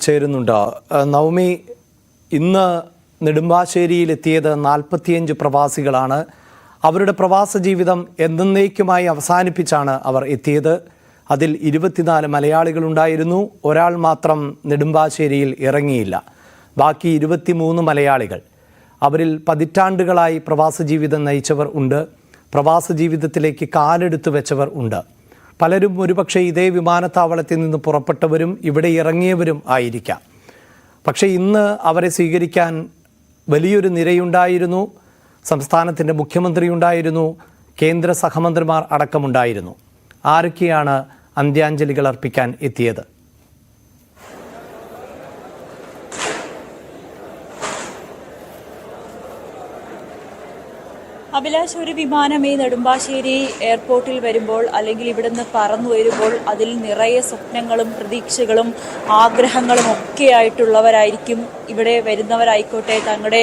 ചേരുന്നുണ്ട്. നവമി ഇന്ന് നെടുമ്പാശ്ശേരിയിൽ എത്തിയത് നാൽപ്പത്തിയഞ്ച് പ്രവാസികളാണ്. അവരുടെ പ്രവാസ ജീവിതം എന്നേക്കുമായി അവസാനിപ്പിച്ചാണ് അവർ എത്തിയത്. അതിൽ ഇരുപത്തിനാല് മലയാളികളുണ്ടായിരുന്നു. ഒരാൾ മാത്രം നെടുമ്പാശ്ശേരിയിൽ ഇറങ്ങിയില്ല. ബാക്കി ഇരുപത്തിമൂന്ന് മലയാളികൾ. അവരിൽ പതിറ്റാണ്ടുകളായി പ്രവാസ ജീവിതം നയിച്ചവർ ഉണ്ട്. പ്രവാസ ജീവിതത്തിലേക്ക് കാലെടുത്തു വെച്ചവർ ഉണ്ട്. പലരും ഒരുപക്ഷെ ഇതേ വിമാനത്താവളത്തിൽ നിന്ന് പുറപ്പെട്ടവരും ഇവിടെ ഇറങ്ങിയവരും ആയിരിക്കാം. പക്ഷേ ഇന്ന് അവരെ സ്വീകരിക്കാൻ വലിയൊരു നിരയുണ്ടായിരുന്നു. സംസ്ഥാനത്തിന്റെ മുഖ്യമന്ത്രി ഉണ്ടായിരുന്നു കേന്ദ്ര സഹമന്ത്രിമാർ അടക്കമുണ്ടായിരുന്നു. ആരൊക്കെയാണ് അന്ത്യാഞ്ജലികൾ അർപ്പിക്കാൻ എത്തിയത്? അഭിലാഷ് ഒരു വിമാനം ഈ നെടുമ്പാശ്ശേരി എയർപോർട്ടിൽ വരുമ്പോൾ അല്ലെങ്കിൽ ഇവിടുന്ന് പറന്നു വരുമ്പോൾ അതിൽ നിറയെ സ്വപ്നങ്ങളും പ്രതീക്ഷകളും ആഗ്രഹങ്ങളും ഒക്കെ ആയിട്ടുള്ളവരായിരിക്കും. ഇവിടെ വരുന്നവരായിക്കോട്ടെ തങ്ങളുടെ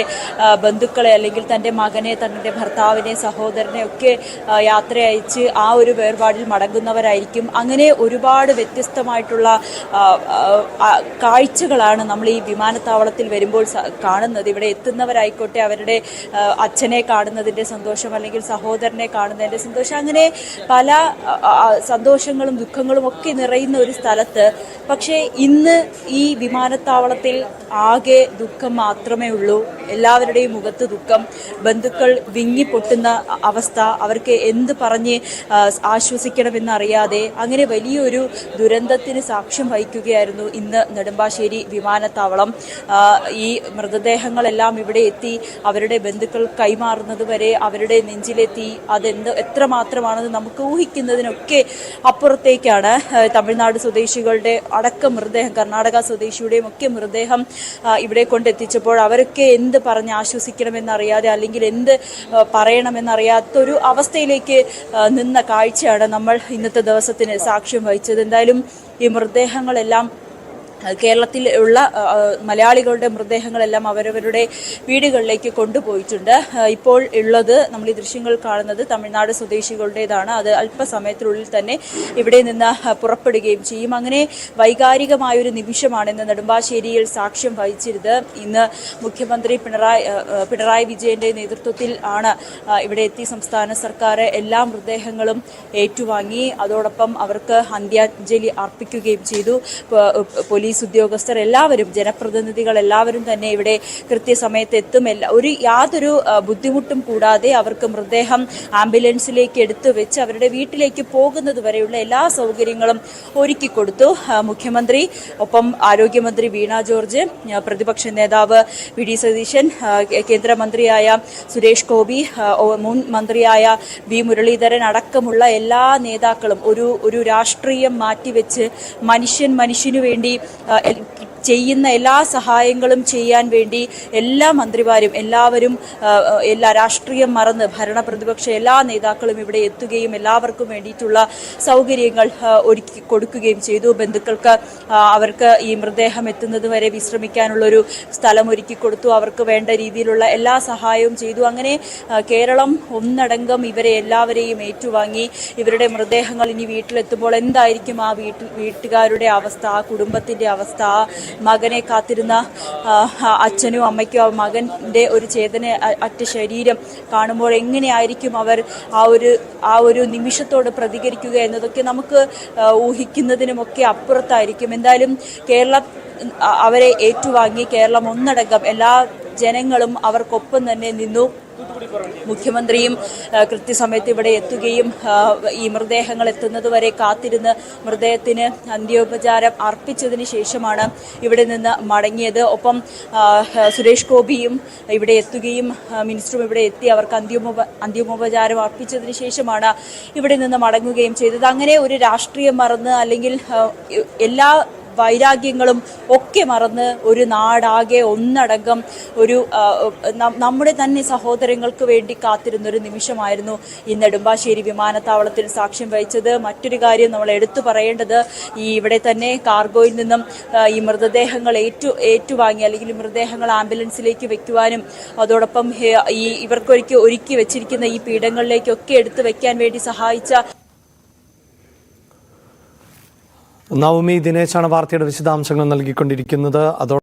ബന്ധുക്കളെ അല്ലെങ്കിൽ തന്റെ മകനെ തന്റെ ഭർത്താവിനെ സഹോദരനെ ഒക്കെ യാത്ര അയച്ച് ആ ഒരു വേർപാടിൽ മടങ്ങുന്നവരായിരിക്കും. അങ്ങനെ ഒരുപാട് വ്യത്യസ്തമായിട്ടുള്ള കാഴ്ചകളാണ് നമ്മൾ ഈ വിമാനത്താവളത്തിൽ വരുമ്പോൾ കാണുന്നത്. ഇവിടെ എത്തുന്നവരായിക്കോട്ടെ അവരുടെ അച്ഛനെ കാണുന്നതിന്റെ സന്തോഷം അല്ലെങ്കിൽ സഹോദരനെ കാണുന്നതിന്റെ സന്തോഷം. അങ്ങനെ പല സന്തോഷങ്ങളും ദുഃഖങ്ങളും ഒക്കെ നിറയുന്ന ഒരു സ്ഥലത്ത് പക്ഷേ ഇന്ന് ഈ വിമാനത്താവളത്തിൽ ആകെ ദുഃഖം മാത്രമേ ഉള്ളൂ. എല്ലാവരുടെയും മുഖത്ത് ദുഃഖം ബന്ധുക്കൾ വിങ്ങിപ്പൊട്ടുന്ന പൊട്ടുന്ന അവസ്ഥ അവർക്ക് എന്ത് പറഞ്ഞ് ആശ്വസിക്കണമെന്നറിയാതെ അങ്ങനെ വലിയൊരു ദുരന്തത്തിന് സാക്ഷ്യം വഹിക്കുകയായിരുന്നു ഇന്ന് നെടുമ്പാശ്ശേരി വിമാനത്താവളം. ഈ മൃതദേഹങ്ങളെല്ലാം ഇവിടെ എത്തി അവരുടെ ബന്ധുക്കൾ കൈമാറുന്നത് വരെ അവരുടെ നെഞ്ചിലെത്തി അതെന്ത് എത്രമാത്രമാണെന്ന് നമുക്ക് ഊഹിക്കുന്നതിനൊക്കെ അപ്പുറത്തേക്കാണ് തമിഴ്നാട് സ്വദേശികളുടെ അടക്കം മൃതദേഹം കർണാടക സ്വദേശിയുടെയും ഒക്കെ മൃതദേഹം ഇവിടെ കൊണ്ടെത്തിച്ചപ്പോൾ അവരൊക്കെ എന്ത് പറഞ്ഞ് ആശ്വസിക്കണമെന്നറിയാതെ അല്ലെങ്കിൽ എന്ത് പറയണമെന്നറിയാത്തൊരു അവസ്ഥയിലേക്ക് നിന്ന കാഴ്ചയാണ് നമ്മൾ ഇന്നത്തെ ദിവസത്തിന് സാക്ഷ്യം വഹിച്ചത്. എന്തായാലും ഈ മൃതദേഹങ്ങളെല്ലാം കേരളത്തിൽ ഉള്ള മലയാളികളുടെ മൃതദേഹങ്ങളെല്ലാം അവരവരുടെ വീടുകളിലേക്ക് കൊണ്ടുപോയിട്ടുണ്ട്. ഇപ്പോൾ ഉള്ളത് നമ്മൾ ഈ ദൃശ്യങ്ങൾ കാണുന്നത് തമിഴ്നാട് സ്വദേശികളുടേതാണ്. അത് അല്പസമയത്തിനുള്ളിൽ തന്നെ ഇവിടെ നിന്ന് പുറപ്പെടുകയും ചെയ്യും. അങ്ങനെ വൈകാരികമായൊരു നിമിഷമാണ് ഇന്ന് നെടുമ്പാശ്ശേരിയിൽ സാക്ഷ്യം വഹിച്ചിരുന്നത്. ഇന്ന് മുഖ്യമന്ത്രി പിണറായി പിണറായി വിജയന്റെ നേതൃത്വത്തിൽ ആണ് ഇവിടെ എത്തി സംസ്ഥാന സർക്കാർ എല്ലാ മൃതദേഹങ്ങളും ഏറ്റുവാങ്ങി. അതോടൊപ്പം അവർക്ക് അന്ത്യാഞ്ജലി അർപ്പിക്കുകയും ചെയ്തു. പ- പോലീസ് ഉദ്യോഗസ്ഥർ എല്ലാവരും ജനപ്രതിനിധികൾ എല്ലാവരും തന്നെ ഇവിടെ കൃത്യസമയത്ത് എത്തും. ഒരു യാതൊരു ബുദ്ധിമുട്ടും കൂടാതെ അവർക്ക് മൃതദേഹം ആംബുലൻസിലേക്ക് എടുത്തു വെച്ച് അവരുടെ വീട്ടിലേക്ക് പോകുന്നത് വരെയുള്ള എല്ലാ സൗകര്യങ്ങളും ഒരുക്കി കൊടുത്തു. മുഖ്യമന്ത്രി ഒപ്പം ആരോഗ്യമന്ത്രി വീണ ജോർജ് പ്രതിപക്ഷ നേതാവ് വി ഡി സതീശൻ കേന്ദ്രമന്ത്രിയായ സുരേഷ് ഗോപി മുൻ മന്ത്രിയായ വി മുരളീധരൻ അടക്കമുള്ള എല്ലാ നേതാക്കളും ഒരു ഒരു രാഷ്ട്രീയം മാറ്റിവെച്ച് മനുഷ്യൻ മനുഷ്യനു വേണ്ടി ആ, എൽ- ചെയ്യുന്ന എല്ലാ സഹായങ്ങളും ചെയ്യാൻ വേണ്ടി എല്ലാ മന്ത്രിമാരും എല്ലാവരും എല്ലാ രാഷ്ട്രീയം മറന്ന് ഭരണ പ്രതിപക്ഷ എല്ലാ നേതാക്കളും ഇവിടെ എത്തുകയും എല്ലാവർക്കും വേണ്ടിയിട്ടുള്ള സൗകര്യങ്ങൾ ഒരുക്കി കൊടുക്കുകയും ചെയ്തു. ബന്ധുക്കൾക്ക് അവർക്ക് ഈ മൃതദേഹം എത്തുന്നത് വരെ വിശ്രമിക്കാനുള്ളൊരു സ്ഥലം ഒരുക്കി കൊടുത്തു. അവർക്ക് വേണ്ട രീതിയിലുള്ള എല്ലാ സഹായവും ചെയ്തു. അങ്ങനെ കേരളം ഒന്നടങ്കം ഇവരെ എല്ലാവരെയും ഏറ്റുവാങ്ങി. ഇവരുടെ മൃതദേഹങ്ങൾ ഇനി വീട്ടിലെത്തുമ്പോൾ എന്തായിരിക്കും ആ വീട്ടിൽ വീട്ടുകാരുടെ അവസ്ഥ ആ കുടുംബത്തിന്റെ അവസ്ഥ ആ മകനെ കാത്തിരുന്ന അച്ഛനും അമ്മയ്ക്കും ആ മകന്റെ ഒരു ചേതന അറ്റ ശരീരം കാണുമ്പോൾ എങ്ങനെയായിരിക്കും അവർ ആ ഒരു ആ ഒരു നിമിഷത്തോട് പ്രതികരിക്കുക എന്നതൊക്കെ നമുക്ക് ഊഹിക്കുന്നതിനുമൊക്കെ അപ്പുറത്തായിരിക്കും. എന്തായാലും കേരള അവരെ ഏറ്റുവാങ്ങി കേരളം ഒന്നടങ്കം എല്ലാ ജനങ്ങളും അവർക്കൊപ്പം തന്നെ നിന്നു. മുഖ്യമന്ത്രിയും കൃത്യസമയത്ത് ഇവിടെ എത്തുകയും ഈ മൃതദേഹങ്ങൾ എത്തുന്നതുവരെ കാത്തിരുന്ന് മൃതദേഹത്തിന് അന്ത്യോപചാരം അർപ്പിച്ചതിന് ശേഷമാണ് ഇവിടെ നിന്ന് മടങ്ങിയത്. ഒപ്പം സുരേഷ് ഗോപിയും ഇവിടെ എത്തുകയും മിനിസ്റ്ററും ഇവിടെ എത്തി അവർക്ക് അന്ത്യോപ അന്ത്യോപചാരം അർപ്പിച്ചതിന് ശേഷമാണ് ഇവിടെ നിന്ന് മടങ്ങുകയും ചെയ്തത്. അങ്ങനെ ഒരു രാഷ്ട്രീയം മറന്ന് അല്ലെങ്കിൽ എല്ലാ വൈരാഗ്യങ്ങളും ഒക്കെ മറന്ന് ഒരു നാടാകെ ഒന്നടങ്കം ഒരു നമ്മുടെ തന്നെ സഹോദരങ്ങൾക്ക് വേണ്ടി കാത്തിരുന്ന ഒരു നിമിഷമായിരുന്നു ഈ നെടുമ്പാശ്ശേരി വിമാനത്താവളത്തിൽ സാക്ഷ്യം വഹിച്ചത്. മറ്റൊരു കാര്യം നമ്മൾ എടുത്തു പറയേണ്ടത് ഈ ഇവിടെ തന്നെ കാർഗോയിൽ നിന്നും ഈ മൃതദേഹങ്ങൾ ഏറ്റു ഏറ്റുവാങ്ങി അല്ലെങ്കിൽ മൃതദേഹങ്ങൾ ആംബുലൻസിലേക്ക് വെക്കുവാനും അതോടൊപ്പം ഈ ഇവർക്കൊരുക്കി ഒരുക്കി വെച്ചിരിക്കുന്ന ഈ പീഠങ്ങളിലേക്കൊക്കെ എടുത്തു വെക്കാൻ വേണ്ടി സഹായിച്ച നവമി ദിനേശാണ് വാർത്തയുടെ വിശദാംശങ്ങൾ നൽകിക്കൊണ്ടിരിക്കുന്നത്. അതോടെ